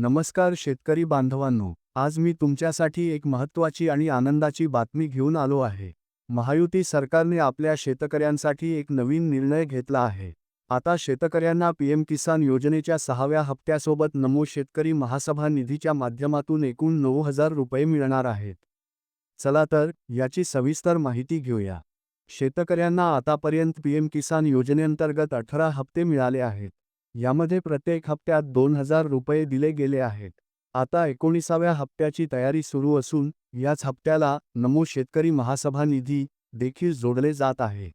नमस्कार शेतकरी बांधवांनो आज मी तुमच्यासाठी एक महत्त्वाची आणि आनंदाची बातमी घेऊन आलो आहे. महायुती सरकारने आपल्या शेतकऱ्यांसाठी एक नवीन निर्णय घेतला आहे. आता शेतकऱ्यांना पीएम किसान योजनेच्या सहाव्या हप्त्यासोबत नमो शेतकरी महासभा निधीच्या माध्यमातून एकूण नऊ हजार रुपये मिळणार आहेत. चला तर याची सविस्तर माहिती घेऊया. शेतकऱ्यांना आतापर्यंत पीएम किसान योजनेअंतर्गत अठरा हप्ते मिळाले आहेत. यामध्ये प्रत्येक हप्त्यात दोन हजार रुपये दिले गेले आहेत. आता एकोणीसाव्या हप्त्याची तयारी सुरू असून याच हप्त्याला नमो शेतकरी महासभा निधी देखील जोडले जात आहे.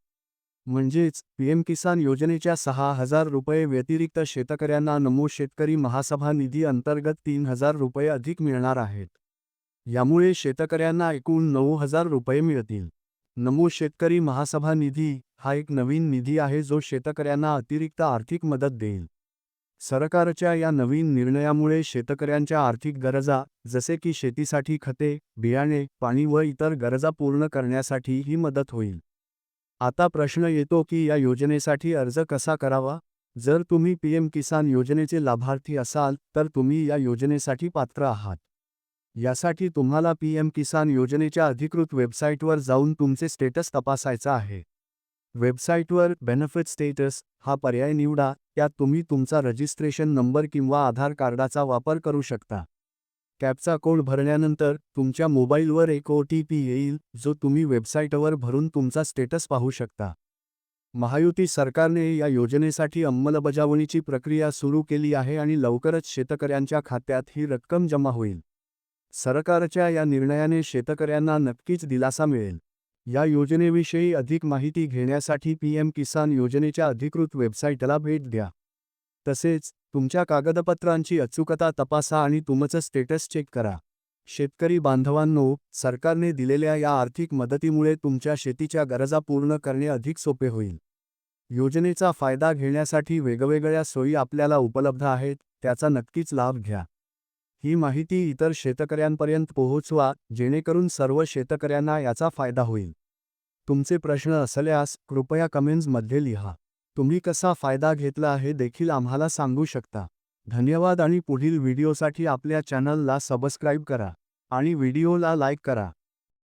म्हणजेच पीएम किसान योजनेच्या सहा हजार रुपये व्यतिरिक्त शेतकऱ्यांना नमो शेतकरी महासभा निधी अंतर्गत तीन हजार रुपये अधिक मिळणार आहेत. यामुळे शेतकऱ्यांना एकूण नऊ हजार रुपये मिळतील. नमो शेतकरी महासभा निधी हा एक नवीन निधी आहे जो शेतकऱ्यांना अतिरिक्त आर्थिक मदत देईल. सरकारच्या या नवीन निर्णयामुळे शेतकऱ्यांच्या आर्थिक गरजा जसे की शेतीसाठी खते बियाणे पाणी व इतर गरजा पूर्ण करण्यासाठी ही मदत होईल. आता प्रश्न येतो की या योजनेसाठी अर्ज कसा करावा? जर तुम्ही पीएम किसान योजनेचे लाभार्थी असाल तर तुम्ही या योजनेसाठी पात्र आहात. यासाठी तुम्हाला पीएम किसान योजनेच्या अधिकृत वेबसाईटवर जाऊन तुमचे स्टेटस तपासायचा आहे. वेबसाईटवर बेनिफिट स्टेटस हा पर्याय निवडा यात तुम्ही तुमचा रजिस्ट्रेशन नंबर किंवा आधार कार्डाचा वापर करू शकता. कॅपचा कोड भरल्यानंतर तुमच्या मोबाईलवर एक ओ टी पी येईल जो तुम्ही वेबसाईटवर भरून तुमचा स्टेटस पाहू शकता. महायुती सरकारने या योजनेसाठी अंमलबजावणीची प्रक्रिया सुरू केली आहे आणि लवकरच शेतकऱ्यांच्या खात्यात ही रक्कम जमा होईल. सरकारच्या या निर्णयाने शेतकऱ्यांना नक्कीच दिलासा मिळेल. या योजनेविषयी अधिक माहिती घेण्यासाठी पीएम किसान योजनेच्या अधिकृत वेबसाईटला भेट द्या. तसेच तुमच्या कागदपत्रांची अचूकता तपासा आणि तुमचं स्टेटस चेक करा. शेतकरी बांधवांनो सरकारने दिलेल्या या आर्थिक मदतीमुळे तुमच्या शेतीच्या गरजा पूर्ण करणे अधिक सोपे होईल. योजनेचा फायदा घेण्यासाठी वेगवेगळ्या सोयी आपल्याला उपलब्ध आहेत त्याचा नक्कीच लाभ घ्या. ही माहिती इतर शेतकऱ्यांपर्यंत पोहोचवा जेणेकरून सर्व शेतकऱ्यांना याचा फायदा होईल. तुमचे प्रश्न असल्यास कृपया कमेंट्समध्ये लिहा. तुम्ही कसा फायदा घेतला हे देखील आम्हाला सांगू शकता. धन्यवाद आणि पुढील व्हिडिओसाठी आपल्या चॅनलला सबस्क्राईब करा आणि व्हिडिओला लाईक करा.